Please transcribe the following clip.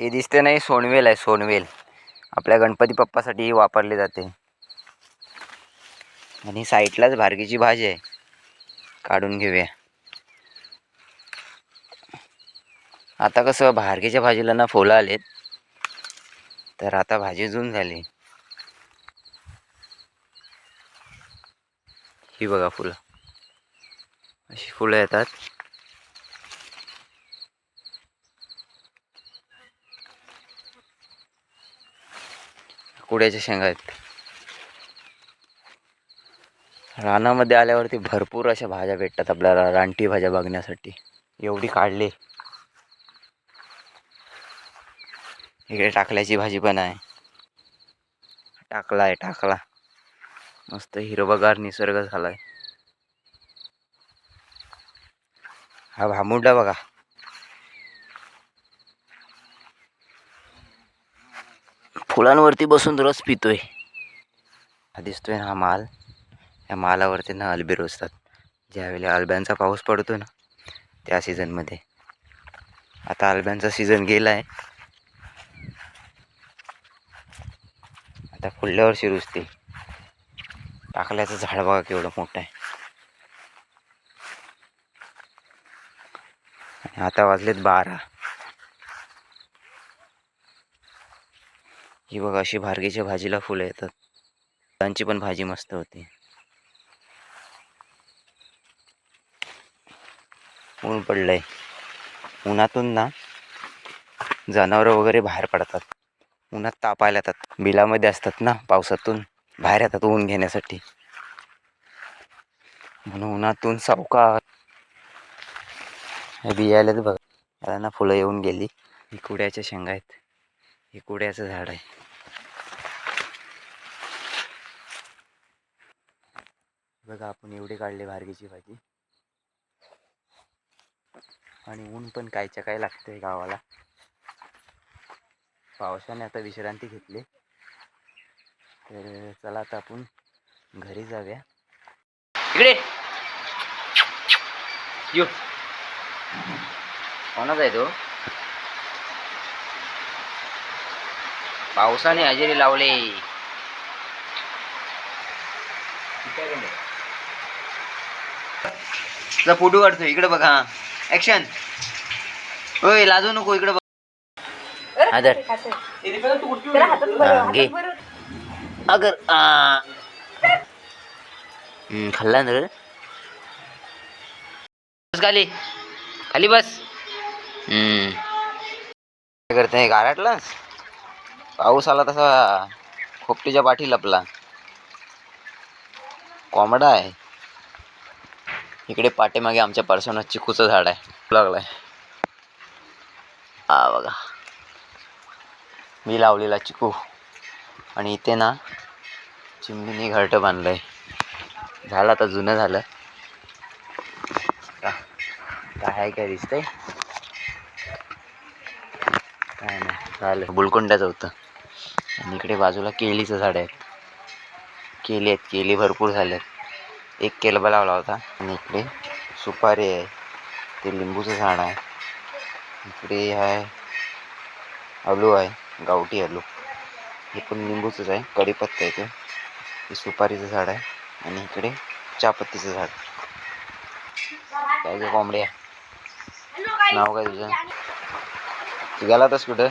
हे दिसते नाही सोनवेल आहे सोनवेल. आपल्या गणपती बाप्पासाठी ही वापरली जाते. आणि साईडलाच भारगीची भाजी आहे. काढून घेऊया. आता कसं भारगीच्या भाजीला ना फुलं आलेत. तर आता भाजी जून झाली. ही बघा फुलं. अशी फुलं येतात. कुड्याच्या शेंगा आहेत. रानामध्ये आल्यावरती भरपूर अशा भाज्या भेटतात आपल्याला रानटी भाज्या बघण्यासाठी. एवढी काढली. इकडे टाकल्याची भाजी पण आहे. टाकला आहे टाकला. मस्त हिरवगार निसर्ग झालाय. हा भामुडा बघा. फुलांवरती बसून रस पितोय. हा दिसतोय ना हा माल. या मालावरती ना अल्बे रोजतात. ज्यावेळेला अल्ब्यांचा पाऊस पडतो ना त्या सीझनमध्ये आता अल्ब्यांचा सीझन गेला आहे आता पुढल्या वर्षी टाकल्याचं झाड बघा केवढं मोठं आहे. आता वाजलेत बारा. ही बघा अशी भारगीच्या भाजीला फुलं येतात. फुलांची पण भाजी मस्त होती. ऊन पडलंय. उन्हातून ना जनावरं वगैरे बाहेर पडतात. उन्हात तापायला येतात बिलामध्ये असतात ना पावसातून बाहेर येतात ऊन घेण्यासाठी. म्हणून उन्हातून सावका बियालेच बघा. बघ ना फुलं येऊन गेली. ही कुड्याच्या शेंगा आहेत. हे कुड्याचं झाड आहे. बघा आपण एवढे काढले भारगेची भाजी. आणि ऊन पण कायच्या काय लागतंय गावाला. पावसाने आता विश्रांती घेतली. तर चला आता आपण घरी जाऊया. इकडे! यो! कोणाचा आहे तो? पावसाने हजेरी लावले. फोटो काढतो इकडे बघा ऍक्शन होय लाजू नको इकडे हा, घे. अगर खाल्ला ना बस खाली. खाली बस. हम्म. काय करते गारटलास पाऊस आला तसा खोपटीच्या पाठी लपला. कोंबडा आहे. इकडे पाठीमागे आमच्या पर्सोनात चिकूचं झाड आहे. लागलाय. हा बघा. मी लावलेला चिकू. आणि इथे ना चिमणीने घरटं बांधलंय. झालं आता जुनं झालं. का- काय आहे काय दिसतंय? काय नाही झालं. बुलकुंड्याचं होतं. आणि इकडे बाजूला केळीचं झाड आहे केली आहेत केली भरपूर झाल्यात एक केलबा लावला होता आणि इकडे सुपारी आहे. ते लिंबूचं झाड आहे. इकडे आहे आलू आहे गावठी आलू. हे पण लिंबूचंच आहे कढीपत्ता आहे ते. हे सुपारीचं झाड आहे आणि इकडे चहापत्तीचं झाड. काय कोंबड्या? नाव काय तुझं? तू गेला होतास कुठं?